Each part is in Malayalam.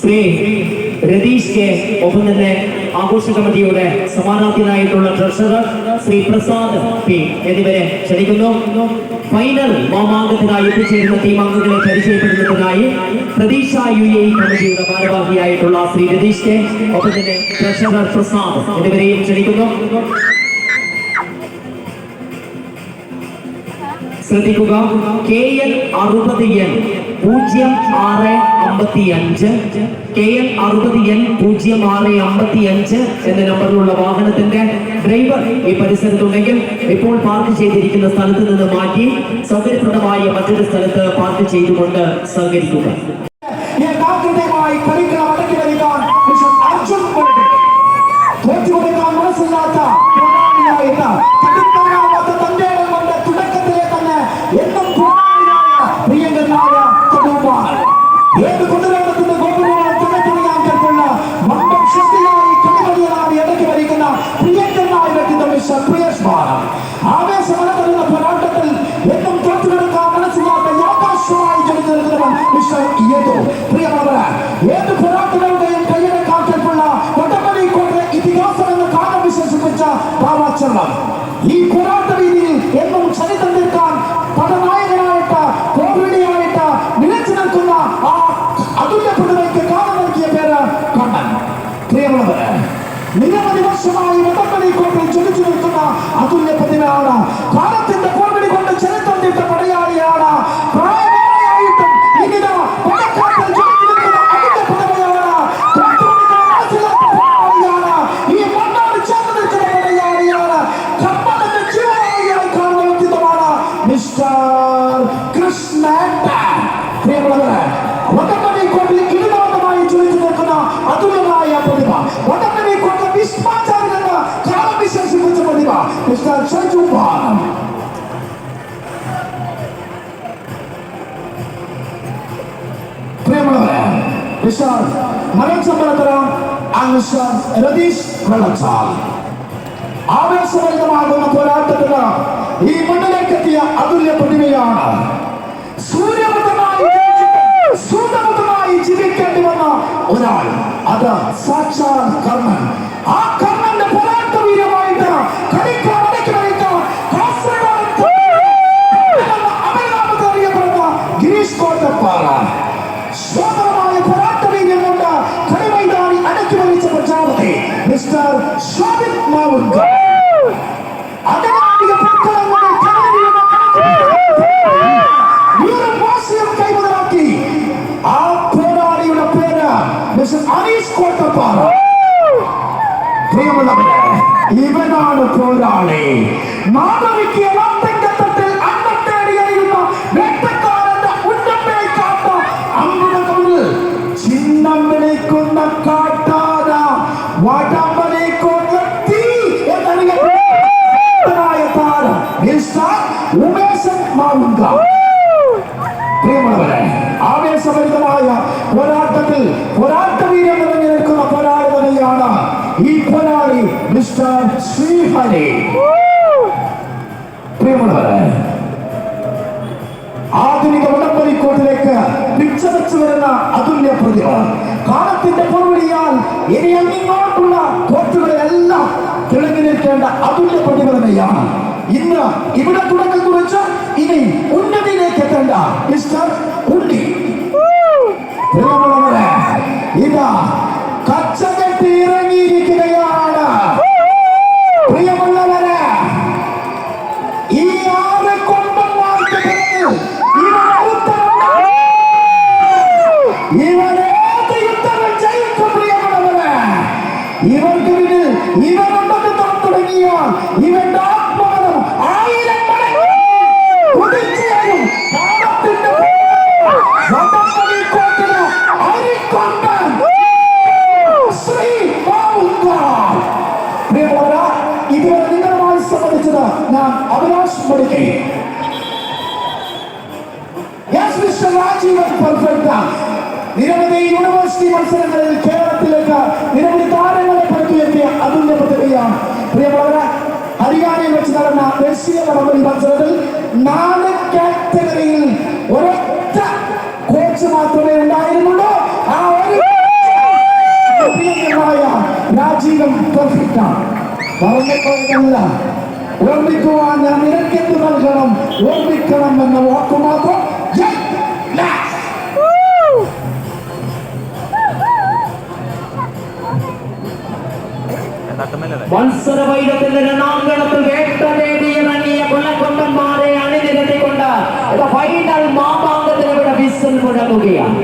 ശ്രീ രതീഷ് കെ ഒപ്പം തന്നെ ആഘോഷ കമ്മിറ്റിയുടെ സമാനാർത്ഥിനായിട്ടുള്ള ട്രഷറർ ശ്രീ പ്രസാദ് പി. എന്നിവരെ ക്ഷണിക്കുന്നു. ഫൈനൽ മാമാങ്കത്തിനായി എത്തിച്ചേരുന്ന ടീം അംഗങ്ങളെ പരിചയപ്പെടുത്തുന്നതിനായി പ്രതീക്ഷ യു എ കമ്മിറ്റിയുടെ ഭാരവാഹിയായിട്ടുള്ള ശ്രീ രതീഷ് കെ ഒപ്പം തന്നെ ട്രഷറർ പ്രസാദ് എന്നിവരെയും ക്ഷണിക്കുന്നു. ശ്രദ്ധിക്കുക. കെ എൽ അറുപത് എൻ. പൂജ്യം ആറ് അമ്പത്തി അഞ്ച് കെ എൽ അറുപത് എൻ പൂജ്യം ആറ് അമ്പത്തി അഞ്ച് എന്ന നമ്പറിലുള്ള വാഹനത്തിന്റെ ഡ്രൈവർ ഈ പരിസരത്തുണ്ടെങ്കിൽ ഇപ്പോൾ പാർക്ക് ചെയ്തിരിക്കുന്ന സ്ഥലത്ത് നിന്ന് മാറ്റി സൗകര്യപ്രദമായ മറ്റൊരു സ്ഥലത്ത് പാർക്ക് ചെയ്തുകൊണ്ട് സഹകരിക്കുക. സുപ്രിയ സ്മാരകം ആവേശമല വരുന്ന പോരാട്ടത്തിൽ എന്നും തോറ്റുകൊടുക്കാൻ മനസ്സിലാത്ത യാഥാശ്വമായി ജനിച്ചു നിൽക്കുന്നവൻ വിശ്വ ഏതോ പ്രിയമുള്ളവരാണ് ഏത് പോരാട്ടം পাও না മനസ്സമ്മർദ്ദം അനുസർ രതീഷ് വെള്ളച്ചാൽ. ആവേശഭരിതമാകുന്ന പോരാട്ടത്തിന് ഈ മണ്ണിലേക്കെത്തിയ അതുല്യ പ്രതിമയാണ് സൂര്യപുത്രനായി സൂര്യപുത്രനായി ജീവിക്കേണ്ടി വന്ന ഒരാൾ. അത് സാക്ഷാൽ കർമ്മൻ ആ കർമ്മൻ மாதவிக்கு ഇനി അങ്ങോട്ടുള്ള കോട്ടുകളെല്ലാം തെളിഞ്ഞു നിൽക്കേണ്ട അതുല്യ പ്രതിഫലമയാണ്. ഇന്ന് ഇവിടെ തുടക്കം കുറിച്ച് ഇനി ഉന്നതിയിലേക്ക് എത്തേണ്ട മിസ്റ്റർ ഉണ്ണി ഇതാ இவன் துணிவில் இவன் ஒன்பது தான் தொடங்கியான் இவன் ஆத்மானம் ஆயிரம் புதுச்சேரும் இதுவரை நிகரமாய் சம்மதிச்சதா நான் அவினாஷ் முடிக்கிறேன். எஸ் மிஸ்டர் ராஜீவன் பர்ஃபெக்ட் தான். நிரவதி யூனிவர்சிட்டி மத்சரங்களில் கேரள പ്രിയമുള്ളവരെ ഹരിയാനയിൽ വെച്ച് നടന്ന ദേശീയ വടംവലി മത്സരത്തിൽ നാല് കാറ്റഗറിയിൽ ഒരൊറ്റ കോച്ച് മാത്രമേ ഉണ്ടായിരുന്നുള്ളൂ. ആ ഒരു പ്രിയങ്കരനായ രാജീവൻ പെർഫെക്റ്റ് ആണ്. പറഞ്ഞപ്പോഴല്ല ഓർമ്മിക്കുവാൻ ഞാൻ നിനക്കെന്ത് നൽകണം? ഓർമ്മിക്കണം എന്ന വാക്ക് മത്സര വൈരത്തിന്റെ രണാങ്കണത്തിൽ വേട്ടവേദിയിറങ്ങിയ കൊള്ളക്കൊണ്ടന്മാരെ അണിനിരത്തിക്കൊണ്ട് ഫൈനൽ മാമാങ്കത്തിന് ഇവിടെ വിസിൽ മുഴങ്ങുകയാണ്.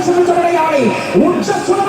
ശ്രമിച്ചവരെയാണ് ഊർജസ്വല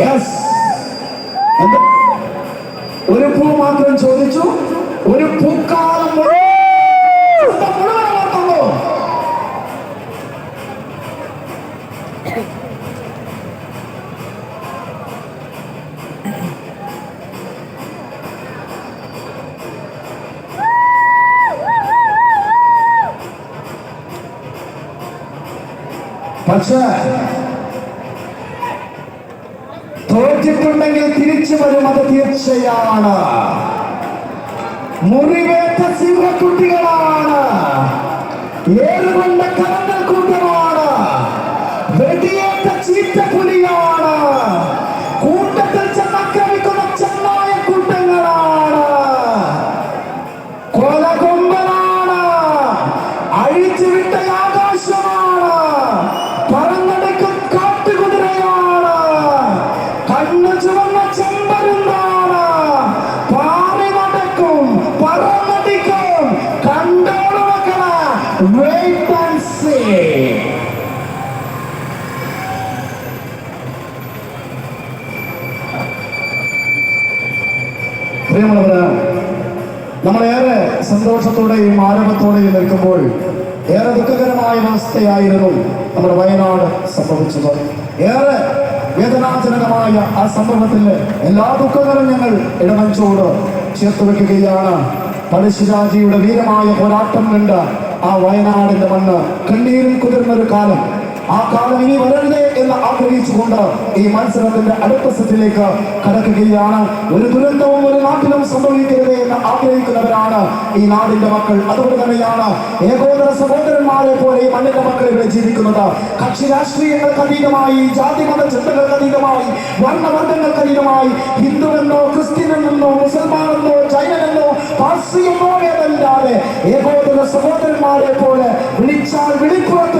യെസ് എന്ത്? ഒരു പൂ മാത്രം ചോദിച്ചു ഒരു പൂക്കാലം മുഴുവൻ മുഴുവൻ പക്ഷേ തോറ്റിട്ടുണ്ടെങ്കിൽ തിരിച്ചു വരും അത് തീർച്ചയാണ്. മുറിവേറ്റ സിംഹക്കുട്ടികളാണ്. ഏറുകൊണ്ട കരങ്ങൾ കൂട്ടമാണ് സന്തോഷത്തോടെയും ആരവത്തോടെയും നിൽക്കുമ്പോൾ ഏറെ ദുഃഖകരമായ അവസ്ഥയായിരുന്നു നമ്മുടെ വയനാട് സംഭവിച്ചത്. ഏറെ വേദനാജനകമായ ആ സംഭവത്തിൽ എല്ലാ ദുഃഖങ്ങളും ഞങ്ങൾ ഇടമഞ്ചോട് ചേർത്ത് വെക്കുകയാണ്. പഴശ്ശിരാജിയുടെ വീരമായ പോരാട്ടം കണ്ട് ആ വയനാടിന്റെ മണ്ണ് കണ്ണീരിൽ കുതിർന്നൊരു കാലം ആ കാലം ഇനി വരരുതേ എന്ന് ആഗ്രഹിച്ചുകൊണ്ട് ഈ മത്സരത്തിന്റെ അടുത്ത സെറ്റിലേക്ക് കടക്കുകയാണ്. ഒരു ദുരന്തവും ഒരു നാട്ടിലും സംഭവിക്കരുതേ എന്ന് ആഗ്രഹിക്കുന്നവരാണ് ഈ നാടിന്റെ മക്കൾ. അതുകൊണ്ട് തന്നെയാണ് ഏകോദര സഹോദരന്മാരെ പോലെ ഈ മണ്ണിന്റെ മക്കൾ ഇവിടെ ജീവിക്കുന്നത്. കക്ഷി രാഷ്ട്രീയങ്ങൾക്ക് അതീതമായി ജാതി മത ചിന്തകൾക്ക് അതീതമായി വർണവർഗങ്ങൾക്ക് അതീതമായി ഹിന്ദുവെന്നോ ക്രിസ്ത്യനെന്നോ മുസൽമാനെന്നോ ജൈനനെന്നോ പാർസിയെന്നോ ഏതല്ലാതെ ഏകോദര സഹോദരന്മാരെ പോലെ വിളിച്ചാൽ വിളിപ്പുറത്ത്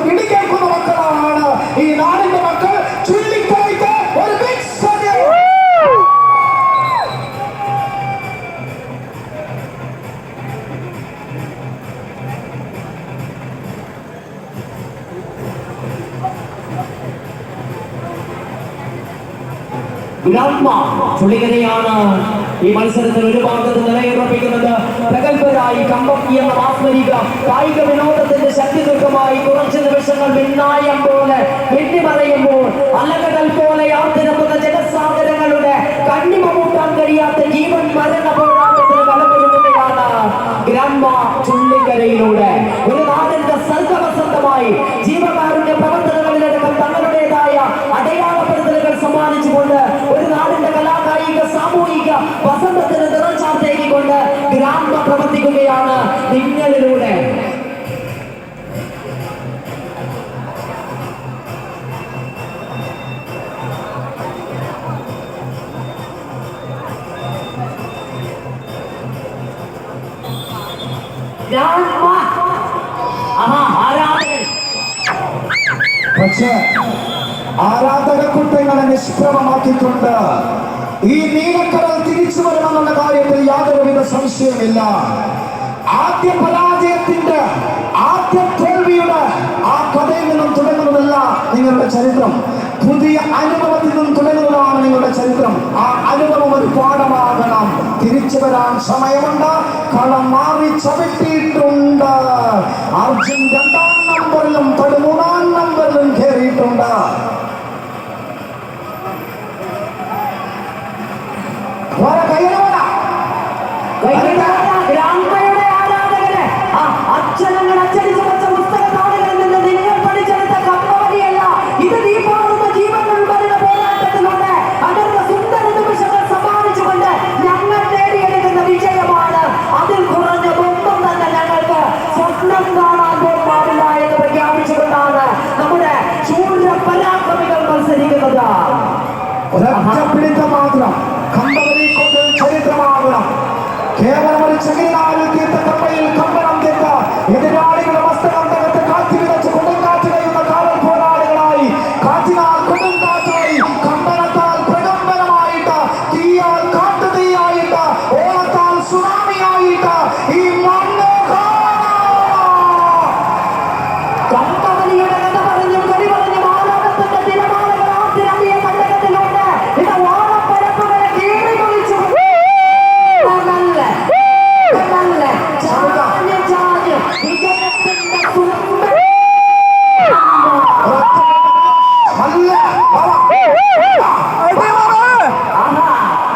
ചുള്ളികരയാണ് ഈ മത്സരത്തിൽ ഒരു ഭാഗത്ത് നിലയുറപ്പിക്കുന്നത് പ്രഗത്ഭരായി കമ്പക്കി എന്ന മാസ്മരിക കായിക വിനോദത്തിന്റെ ശക്തി ദുഃഖമായി കുറച്ച് നിമിഷങ്ങൾ മിന്നായം പോലെ വെട്ടി പറയുമ്പോൾ അലകടൽ പോലെ യാത്ര ജനസാഗരങ്ങളുടെ കണ്ണിമ കൂട്ടാൻ കഴിയാത്ത ജീവൻ മരണ പ്രവർത്തിക്കുകയാണ്. നിങ്ങളിലൂടെ സംശയമില്ല ആദ്യ പരാജയത്തിന്റെ ആദ്യ തോൽവിയുടെ ആ കഥയിൽ നിന്നും തുടങ്ങുന്നതല്ല നിങ്ങളുടെ ചരിത്രം. പുതിയ അനുഭവത്തിൽ നിന്നും തുടങ്ങുന്നതാണ് നിങ്ങളുടെ ചരിത്രം. ആ അനുഭവം ഒരു പാഠമാകണം. തിരിച്ചു വരാൻ സമയമുണ്ട്. കളം മാറി ചവിട്ടിയിട്ടുണ്ട്. അർജുൻ രണ്ടാം നമ്പറിലും പതിമൂന്നാം നമ്പറിലും കയറിയിട്ടുണ്ട് Bye.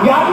யார்